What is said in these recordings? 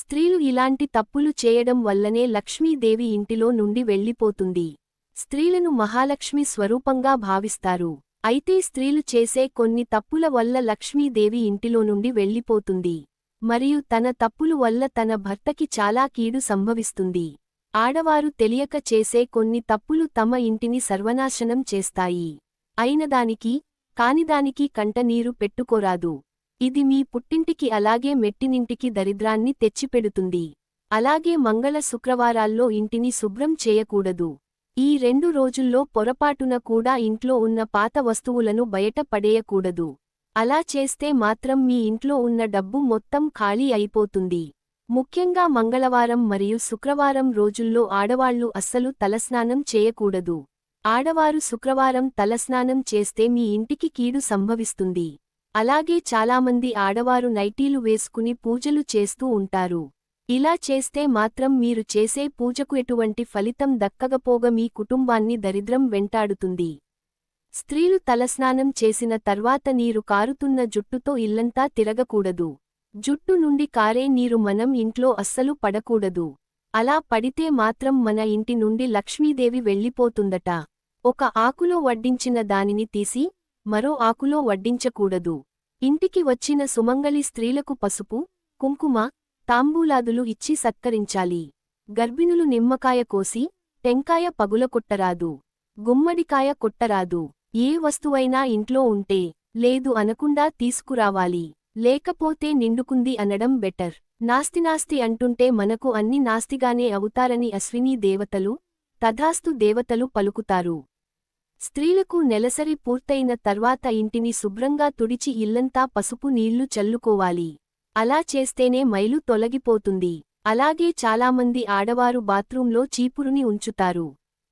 స్త్రీలు ఇలాంటి తప్పులు చేయడం వల్లనే లక్ష్మీదేవి ఇంటిలో నుండి వెళ్ళిపోతుంది. స్త్రీలను మహాలక్ష్మి స్వరూపంగా భావిస్తారు. అయితే స్త్రీలు చేసే కొన్ని తప్పుల వల్ల లక్ష్మీదేవి ఇంటిలో నుండి వెళ్ళిపోతుంది. మరియు తన తప్పులు వల్ల తన భర్తకి చాలా కీడు సంభవిస్తుంది. ఆడవారు తెలియక చేసే కొన్ని తప్పులు తమ ఇంటిని సర్వనాశనం చేస్తాయి. అయినదానికి కానిదానికి కంటనీరు పెట్టుకోరాదు. ఇది మీ పుట్టింటికి అలాగే మెట్టినింటికి దరిద్రాన్ని తెచ్చిపెడుతుంది. అలాగే మంగళ శుక్రవారాల్లో ఇంటిని శుభ్రం చేయకూడదు. ఈ రెండు రోజుల్లో పొరపాటున కూడా ఇంట్లో ఉన్న పాత వస్తువులను బయట పడేయకూడదు. అలా చేస్తే మాత్రం మీ ఇంట్లో ఉన్న డబ్బు మొత్తం ఖాళీ అయిపోతుంది. ముఖ్యంగా మంగళవారం మరియు శుక్రవారం రోజుల్లో ఆడవాళ్ళు అస్సలు తలస్నానం చేయకూడదు. ఆడవారు శుక్రవారం తలస్నానం చేస్తే మీ ఇంటికి కీడు సంభవిస్తుంది. అలాగే చాలామంది ఆడవారు నైటీలు వేసుకుని పూజలు చేస్తూ ఉంటారు. ఇలా చేస్తే మాత్రం మీరు చేసే పూజకు ఎటువంటి ఫలితం దక్కగపోగ మీ కుటుంబాన్ని దరిద్రం వెంటాడుతుంది. స్త్రీలు తలస్నానం చేసిన తర్వాత నీరు కారుతున్న జుట్టుతో ఇల్లంతా తిరగకూడదు. జుట్టు నుండి కారే నీరు మనం ఇంట్లో అస్సలు పడకూడదు. అలా పడితే మాత్రం మన ఇంటి నుండి లక్ష్మీదేవి వెళ్ళిపోతుందట. ఒక ఆకులో వడ్డించిన దానిని తీసి మరో ఆకులో వడ్డించకూడదు. ఇంటికి వచ్చిన సుమంగళి స్త్రీలకు పసుపు కుంకుమ తాంబూలాదులు ఇచ్చి సత్కరించాలి. గర్భిణులు నిమ్మకాయ కోసి టెంకాయ పగులకొట్టరాదు గుమ్మడికాయ కొట్టరాదు. ఏ వస్తువైనా ఇంట్లో ఉంటే లేదు అనకుండా తీసుకురావాలి. లేకపోతే నిండుకుంది అనడం బెటర్. నాస్తినాస్తి అంటుంటే మనకు అన్ని నాస్తిగానే అవుతారని అశ్వినీ దేవతలు తథాస్తు దేవతలు పలుకుతారు. స్త్రీలకు నెలసరి పూర్తయిన తర్వాత ఇంటిని శుభ్రంగా తుడిచి ఇల్లంతా పసుపు నీళ్ళు చల్లుకోవాలి. అలా చేస్తేనే మైలు తొలగిపోతుంది. అలాగే చాలామంది ఆడవారు బాత్రూంలో చీపురుని ఉంచుతారు.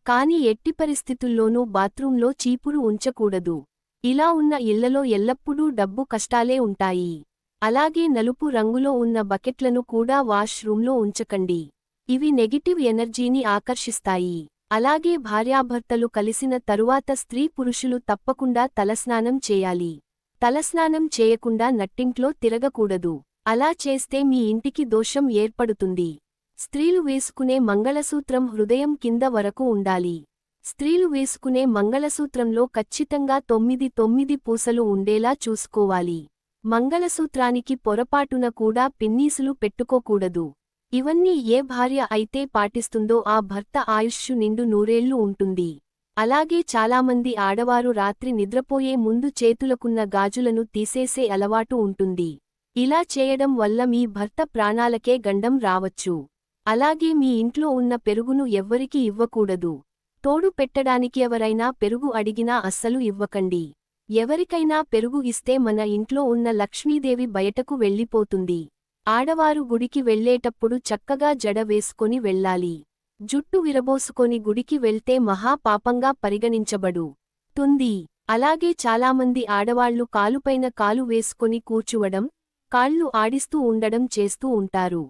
కాని ఎట్టి పరిస్థితుల్లోనూ బాత్రూంలో చీపురు ఉంచకూడదు. ఇలా ఉన్న ఇళ్ళలో ఎల్లప్పుడూ డబ్బు కష్టాలే ఉంటాయి. అలాగే నలుపు రంగులో ఉన్న బకెట్లను కూడా వాష్ రూంలో ఉంచకండి. ఇవి నెగిటివ్ ఎనర్జీని ఆకర్షిస్తాయి. అలాగే భార్యాభర్తలు కలిసిన తరువాత స్త్రీ పురుషులు తప్పకుండా తలస్నానం చేయాలి. తలస్నానం చేయకుండా నట్టింట్లో తిరగకూడదు. అలా చేస్తే మీ ఇంటికి దోషం ఏర్పడుతుంది. స్త్రీలు వేసుకునే మంగళసూత్రం హృదయం కింద వరకు ఉండాలి. స్త్రీలు వేసుకునే మంగళసూత్రంలో ఖచ్చితంగా తొమ్మిది తొమ్మిది పూసలు ఉండేలా చూసుకోవాలి. మంగళసూత్రానికి పొరపాటున కూడా పిన్నీసులు పెట్టుకోకూడదు. ఇవన్నీ ఏ భార్య అయితే పాటిస్తుందో ఆ భర్త ఆయుష్షు నిండు నూరేళ్ళు ఉంటుంది. అలాగే చాలామంది ఆడవారు రాత్రి నిద్రపోయే ముందు చేతులకున్న గాజులను తీసేసే అలవాటు ఉంటుంది. ఇలా చేయడం వల్ల మీ భర్త ప్రాణాలకే గండం రావచ్చు. అలాగే మీ ఇంట్లో ఉన్న పెరుగును ఎవ్వరికీ ఇవ్వకూడదు. తోడు పెట్టడానికి ఎవరైనా పెరుగు అడిగినా అస్సలు ఇవ్వకండి. ఎవరికైనా పెరుగు ఇస్తే మన ఇంట్లో ఉన్న లక్ష్మీదేవి బయటకు వెళ్ళిపోతుంది. ఆడవారు గుడికి వెళ్ళేటప్పుడు చక్కగా జడ వేసుకొని వెళ్ళాలి. జుట్టు విరబోసుకొని గుడికి వెళ్తే మహాపాపంగా పరిగణించబడు. తుంది. అలాగే చాలామంది ఆడవాళ్ళు కాలుపైన కాలు వేసుకొని కూర్చువడం కాళ్ళు ఆడిస్తూ ఉండడం చేస్తూ ఉంటారు.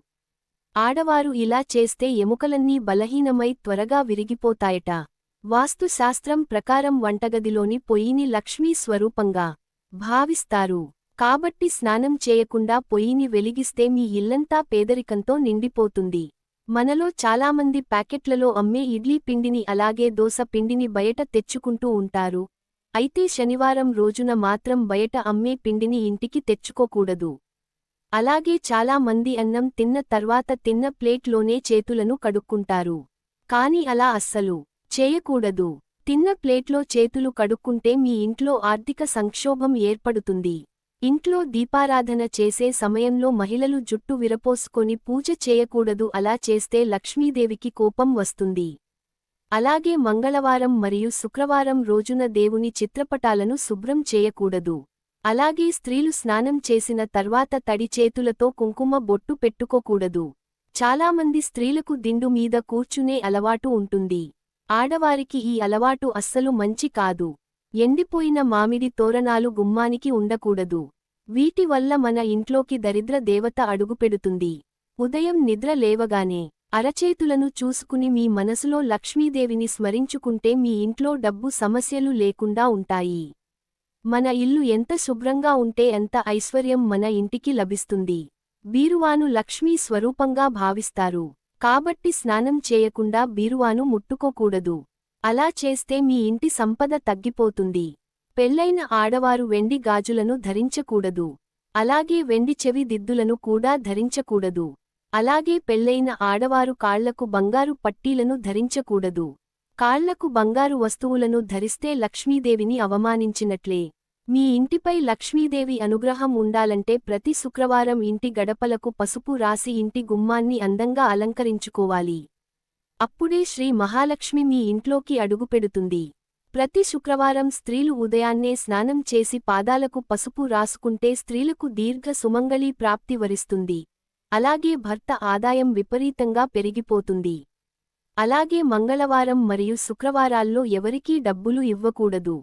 ఆడవారు ఇలా చేస్తే ఎముకలన్నీ బలహీనమై త్వరగా విరిగిపోతాయట. వాస్తుశాస్త్రం ప్రకారం వంటగదిలోని పొయ్యిని లక్ష్మీ స్వరూపంగా భావిస్తారు. కాబట్టి స్నానం చేయకుండా పొయ్యిని వెలిగిస్తే మీ ఇల్లంతా పేదరికంతో నిండిపోతుంది. మనలో చాలామంది ప్యాకెట్లలో అమ్మే ఇడ్లీ పిండిని అలాగే దోస పిండిని బయట తెచ్చుకుంటూ ఉంటారు. అయితే శనివారం రోజున మాత్రం బయట అమ్మే పిండిని ఇంటికి తెచ్చుకోకూడదు. అలాగే చాలా మంది అన్నం తిన్న తర్వాత తిన్న ప్లేట్లోనే చేతులను కడుక్కుంటారు. కాని అలా అస్సలు చేయకూడదు. తిన్న ప్లేట్లో చేతులు కడుక్కుంటే మీ ఇంట్లో ఆర్థిక సంక్షోభం ఏర్పడుతుంది. ఇంట్లో దీపారాధన చేసే సమయంలో మహిళలు జుట్టు విరపోసుకొని పూజ చేయకూడదు అలా చేస్తే లక్ష్మీదేవికి కోపం వస్తుంది. అలాగే మంగళవారం మరియు శుక్రవారం రోజున దేవుని చిత్రపటాలను శుభ్రం చేయకూడదు. అలాగే స్త్రీలు స్నానం చేసిన తర్వాత తడి చేతులతో కుంకుమ బొట్టు పెట్టుకోకూడదు. చాలామంది స్త్రీలకు దిండు మీద కూర్చునే అలవాటు ఉంటుంది. ఆడవారికి ఈ అలవాటు అస్సలు మంచి కాదు. ఎండిపోయిన మామిడి తోరణాలు గుమ్మానికి ఉండకూడదు. వీటి వల్ల మన ఇంట్లోకి దరిద్ర దేవత అడుగుపెడుతుంది. ఉదయం నిద్ర లేవగానే అరచేతులను చూసుకుని మీ మనసులో లక్ష్మీదేవిని స్మరించుకుంటే మీ ఇంట్లో డబ్బు సమస్యలు లేకుండా ఉంటాయి. మన ఇల్లు ఎంత శుభ్రంగా ఉంటే ఎంత ఐశ్వర్యం మన ఇంటికి లభిస్తుంది. బీరువాను లక్ష్మీ స్వరూపంగా భావిస్తారు. కాబట్టి స్నానం చేయకుండా బీరువాను ముట్టుకోకూడదు. అలా చేస్తే మీ ఇంటి సంపద తగ్గిపోతుంది. పెళ్ళైన ఆడవారు వెండి గాజులను ధరించకూడదు. అలాగే వెండి చెవి దిద్దులను కూడా ధరించకూడదు. అలాగే పెళ్ళైన ఆడవారు కాళ్ళకు బంగారు పట్టీలను ధరించకూడదు. కాళ్ళకు బంగారు వస్తువులను ధరిస్తే లక్ష్మీదేవిని అవమానించినట్లే. మీ ఇంటిపై లక్ష్మీదేవి అనుగ్రహం ఉండాలంటే ప్రతి శుక్రవారం ఇంటి గడపలకు పసుపు రాసి ఇంటి గుమ్మాన్ని అందంగా అలంకరించుకోవాలి. అప్పుడే శ్రీ మహాలక్ష్మి మీ ఇంట్లోకి అడుగుపెడుతుంది ప్రతి శుక్రవారం స్త్రీలు ఉదయాన్నే స్నానం చేసి పాదాలకు పసుపు రాసుకుంటే స్త్రీలకు దీర్ఘ సుమంగళీ ప్రాప్తి వరిస్తుంది. అలాగే భర్త ఆదాయం విపరీతంగా పెరిగిపోతుంది. అలాగే మంగళవారం మరియు శుక్రవారాల్లో ఎవరికీ డబ్బులు ఇవ్వకూడదు.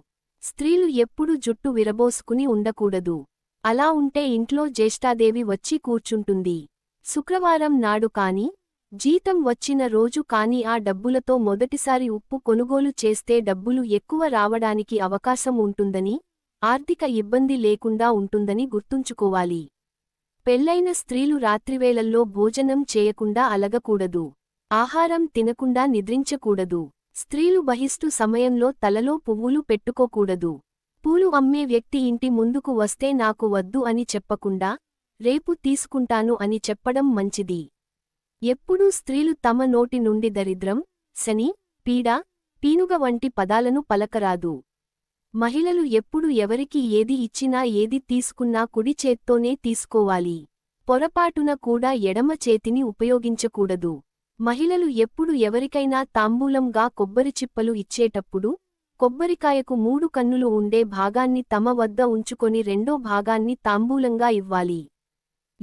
స్త్రీలు ఎప్పుడు జుట్టు విరబోసుకుని ఉండకూడదు. అలా ఉంటే ఇంట్లో జ్యేష్ఠాదేవి వచ్చి కూర్చుంటుంది. శుక్రవారం నాడు కాని జీతం వచ్చిన రోజు కాని ఆ డబ్బులతో మొదటిసారి ఉప్పు కొనుగోలు చేస్తే డబ్బులు ఎక్కువ రావడానికి అవకాశం ఉంటుందని ఆర్థిక ఇబ్బంది లేకుండా ఉంటుందని గుర్తుంచుకోవాలి. పెళ్ళైన స్త్రీలు రాత్రివేళల్లో భోజనం చేయకుండా అలగకూడదు. ఆహారం తినకుండా నిద్రించకూడదు. స్త్రీలు బహిష్టు సమయంలో తలలో పువ్వులు పెట్టుకోకూడదు. పూలు అమ్మే వ్యక్తి ఇంటి ముందుకు వస్తే నాకు వద్దు అని చెప్పకుండా రేపు తీసుకుంటాను అని చెప్పడం మంచిది. ఎప్పుడూ స్త్రీలు తమ నోటి నుండి దరిద్రం శని పీడ పీనుగ వంటి పదాలను పలకరాదు. మహిళలు ఎప్పుడు ఎవరికి ఏది ఇచ్చినా ఏది తీసుకున్నా కుడి చేత్తోనే తీసుకోవాలి. పొరపాటున కూడా ఎడమ చేతిని ఉపయోగించకూడదు. మహిళలు ఎప్పుడు ఎవరికైనా తాంబూలంగా కొబ్బరి చిప్పలు ఇచ్చేటప్పుడు కొబ్బరికాయకు మూడు కన్నులు ఉండే భాగాన్ని తమ వద్ద ఉంచుకొని రెండో భాగాన్ని తాంబూలంగా ఇవ్వాలి.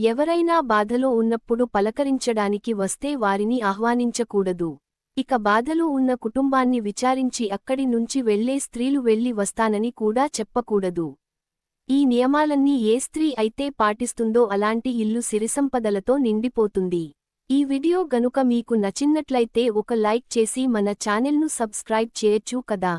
ఎవరైనా బాధలో ఉన్నప్పుడు పలకరించడానికి వస్తే వారిని ఆహ్వానించకూడదు. ఇక బాధలు ఉన్న కుటుంబాన్ని విచారించి అక్కడి నుంచి వెళ్ళే స్త్రీలు వెళ్ళి వస్తానని కూడా చెప్పకూడదు. ఈ నియమాలన్నీ ఏ స్త్రీ అయితే పాటిస్తుందో అలాంటి ఇల్లు సిరిసంపదలతో నిండిపోతుంది. ఈ వీడియో గనుక మీకు నచ్చినట్లయితే ఒక లైక్ చేసి మన ఛానెల్ను సబ్స్క్రైబ్ చేయొచ్చు కదా.